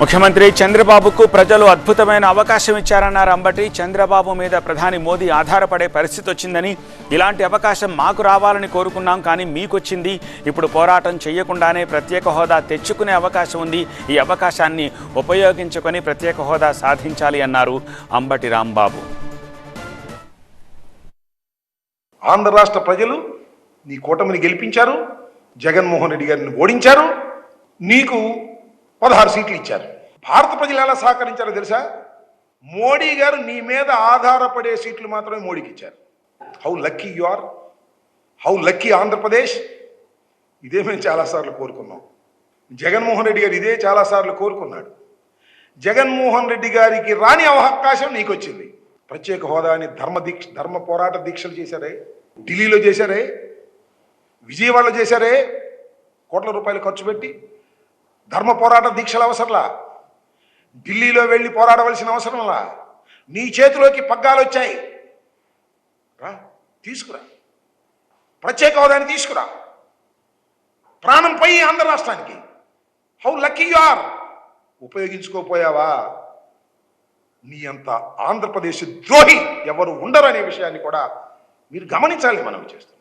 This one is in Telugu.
ముఖ్యమంత్రి చంద్రబాబుకు ప్రజలు అద్భుతమైన అవకాశం ఇచ్చారన్నారు అంబటి. చంద్రబాబు మీద ప్రధాని మోదీ ఆధారపడే పరిస్థితి వచ్చిందని. ఇలాంటి అవకాశం మాకు రావాలని కోరుకున్నాం కానీ మీకొచ్చింది. ఇప్పుడు పోరాటం చేయకుండానే ప్రత్యేక హోదా తెచ్చుకునే అవకాశం ఉంది. ఈ అవకాశాన్ని ఉపయోగించుకొని ప్రత్యేక హోదా సాధించాలి అన్నారు అంబటి రాంబాబు. ఆంధ్ర రాష్ట్ర ప్రజలు నీ కూటమిని గెలిపించారు. జగన్మోహన్ రెడ్డి గారిని ఓడించారు. నీకు పదహారు సీట్లు ఇచ్చారు. భారత ప్రజలు ఎలా సహకరించారో తెలుసా? మోడీ గారు నీ మీద ఆధారపడే సీట్లు మాత్రమే మోడీకి ఇచ్చారు. How lucky you are how lucky Andhra Pradesh ఇదే మేము చాలాసార్లు కోరుకున్నాం. జగన్మోహన్ రెడ్డి గారు ఇదే చాలాసార్లు కోరుకున్నాడు. జగన్మోహన్ రెడ్డి గారికి రాని అవకాశం నీకు వచ్చింది ప్రత్యేక హోదాని ధర్మ దీక్ష ధర్మ పోరాట దీక్షలు చేశారే? ఢిల్లీలో చేశారే? విజయవాడలో చేశారే? కోట్ల రూపాయలు ఖర్చు పెట్టి ధర్మ పోరాట దీక్షలు అవసరంలా? ఢిల్లీలో వెళ్ళి పోరాడవలసిన అవసరంలా? నీ చేతిలోకి పగ్గాలు వచ్చాయి. రా తీసుకురా. ప్రత్యేక హోదాన్ని తీసుకురా. ప్రాణం పోయి ఆంధ్ర రాష్ట్రానికి. హౌ లక్కీ యు ఆర్ ఉపయోగించుకోపోయావా? నీ అంత ఆంధ్రప్రదేశ్ ద్రోహి ఎవరు ఉండరు అనే విషయాన్ని కూడా మీరు గమనించాలి మనం చేస్తాం